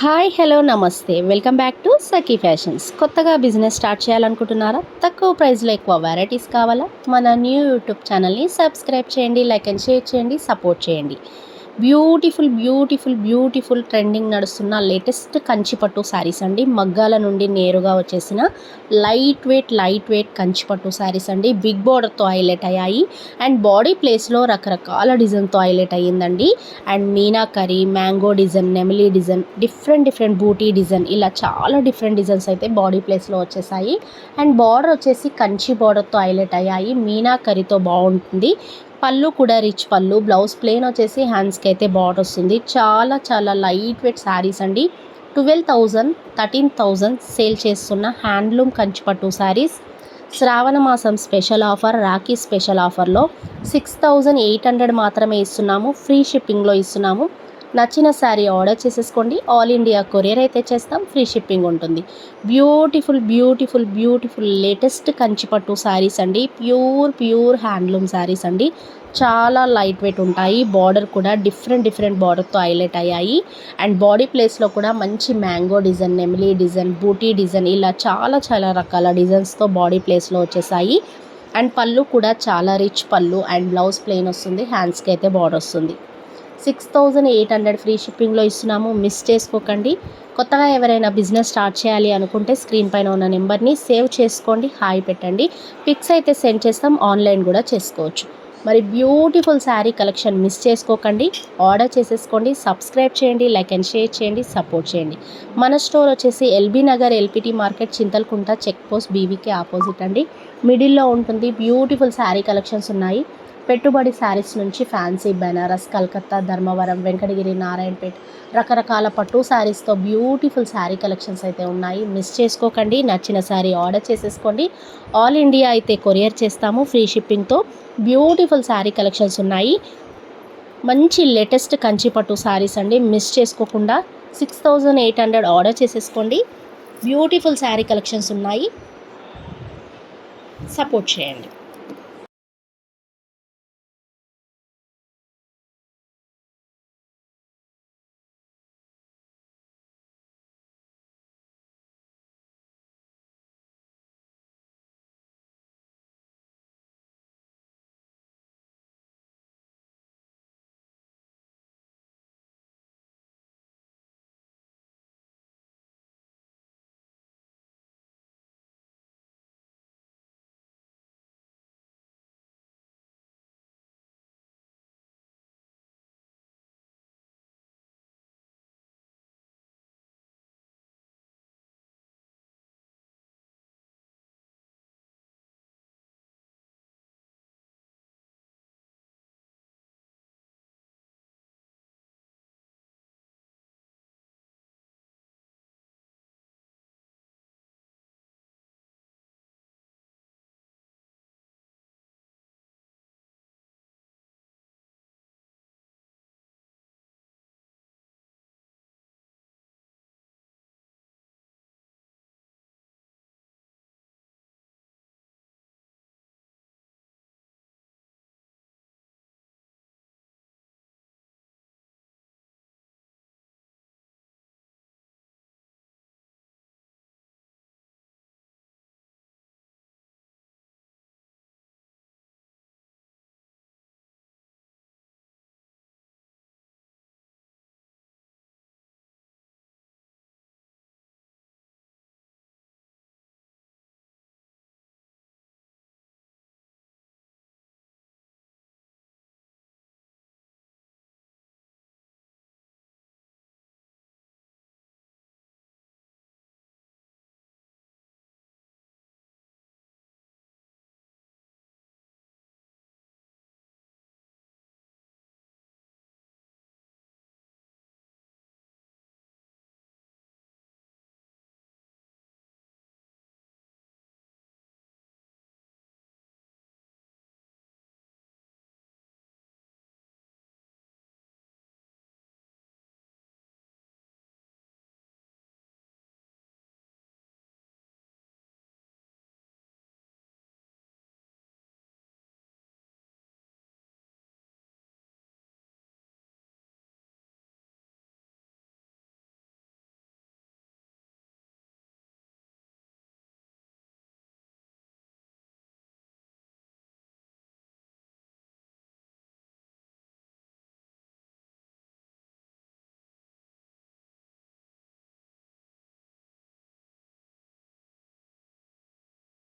Hi hello నమస్తే. Welcome back to Sakhi fashions. కొత్తగా business start చేయాలనుకుంటున్నారా? తక్కువ ప్రైస్లో ఎక్కువ వెరైటీస్ కావాలా? మన న్యూ యూట్యూబ్ ఛానల్ని సబ్స్క్రైబ్ చేయండి లైక్ అండ్ షేర్ చేయండి సపోర్ట్ చేయండి. బ్యూటిఫుల్ బ్యూటిఫుల్ బ్యూటిఫుల్ ట్రెండింగ్ నడుస్తున్న లేటెస్ట్ కంచిపట్టు శారీస్ అండి. మగ్గాల నుండి నేరుగా వచ్చేసిన లైట్ వెయిట్ లైట్ వెయిట్ కంచిపట్టు శారీస్ అండి. బిగ్ బోర్డర్తో హైలైట్ అయ్యాయి. అండ్ బాడీ ప్లేస్లో రకరకాల డిజైన్తో హైలైట్ అయ్యిందండి. అండ్ మీనా కర్రీ మ్యాంగో డిజైన్ నెమిలీ డిజైన్ డిఫరెంట్ డిఫరెంట్ బూటీ డిజైన్ ఇలా చాలా డిఫరెంట్ డిజైన్స్ అయితే బాడీ ప్లేస్లో వచ్చేసాయి. అండ్ బార్డర్ వచ్చేసి కంచి బార్డర్తో హైలైట్ అయ్యాయి. మీనా కర్రీతో బాగుంటుంది. పళ్ళు కూడా రిచ్ పళ్ళు. బ్లౌజ్ ప్లెయిన్ వచ్చేసి హ్యాండ్స్కి అయితే బార్డర్ వస్తుంది. చాలా చాలా లైట్ వెయిట్ శారీస్ అండి. Twelve thousand thirteen thousand sale చేస్తున్న హ్యాండ్లూమ్ కంచిపట్టు శారీస్ శ్రావణ మాసం స్పెషల్ ఆఫర్ రాఖీ స్పెషల్ ఆఫర్లో సిక్స్ థౌజండ్ ఎయిట్ హండ్రెడ్ మాత్రమే ఇస్తున్నాము. ఫ్రీ షిప్పింగ్లో ఇస్తున్నాము. నచ్చిన శారీ ఆర్డర్ చేసేసుకోండి. ఆల్ ఇండియా కొరియర్ అయితే చేస్తాం. ఫ్రీ షిప్పింగ్ ఉంటుంది. బ్యూటిఫుల్ బ్యూటిఫుల్ బ్యూటిఫుల్ లేటెస్ట్ కంచిపట్టు శారీస్ అండి. ప్యూర్ ప్యూర్ హ్యాండ్లూమ్ శారీస్ అండి. చాలా లైట్ వెయిట్ ఉంటాయి. బార్డర్ కూడా డిఫరెంట్ డిఫరెంట్ బార్డర్తో హైలైట్ అయ్యాయి. అండ్ బాడీ ప్లేస్లో కూడా మంచి మ్యాంగో డిజైన్ నెమిలీ డిజైన్ బూటీ డిజైన్ ఇలా చాలా చాలా రకాల డిజైన్స్తో బాడీ ప్లేస్లో వచ్చేసాయి. అండ్ పళ్ళు కూడా చాలా రిచ్ పళ్ళు అండ్ బ్లౌజ్ ప్లెయిన్ వస్తుంది. హ్యాండ్స్కి అయితే బార్డర్ వస్తుంది. Six thousand eight hundred free షిప్పింగ్లో ఇస్తున్నాము. మిస్ చేసుకోకండి. కొత్తగా ఎవరైనా బిజినెస్ స్టార్ట్ చేయాలి అనుకుంటే స్క్రీన్ పైన ఉన్న నెంబర్ని సేవ్ చేసుకోండి. హాయ్ పెట్టండి. పిక్స్ అయితే సెండ్ చేస్తాం. ఆన్లైన్ కూడా చేసుకోవచ్చు. మరి బ్యూటిఫుల్ శారీ కలెక్షన్ మిస్ చేసుకోకండి. ఆర్డర్ చేసేసుకోండి. సబ్స్క్రైబ్ చేయండి. లైక్ అండ్ షేర్ చేయండి. సపోర్ట్ చేయండి. మన స్టోర్ వచ్చేసి LB Nagar LPT market Chintalkunta check post BVK opposite అండి. మిడిల్లో ఉంటుంది. బ్యూటిఫుల్ శారీ కలెక్షన్స్ ఉన్నాయి. పెట్టుబడి శారీస్ నుంచి ఫ్యాన్సీ బెనారస్ కలకత్తా ధర్మవరం వెంకటగిరి నారాయణపేట్ రకరకాల పట్టు శారీస్తో బ్యూటిఫుల్ శారీ కలెక్షన్స్ అయితే ఉన్నాయి. మిస్ చేసుకోకండి నచ్చిన శారీ ఆర్డర్ చేసేసుకోండి. ఆల్ ఇండియా అయితే కొరియర్ చేస్తాము ఫ్రీ షిప్పింగ్తో బ్యూటిఫుల్ శారీ కలెక్షన్స్ ఉన్నాయి. మంచి లేటెస్ట్ కంచి పట్టు శారీస్ అండి మిస్ చేసుకోకుండా six thousand eight hundred order చేసేసుకోండి. బ్యూటిఫుల్ శారీ కలెక్షన్స్ ఉన్నాయి. సపోర్ట్ చేయండి.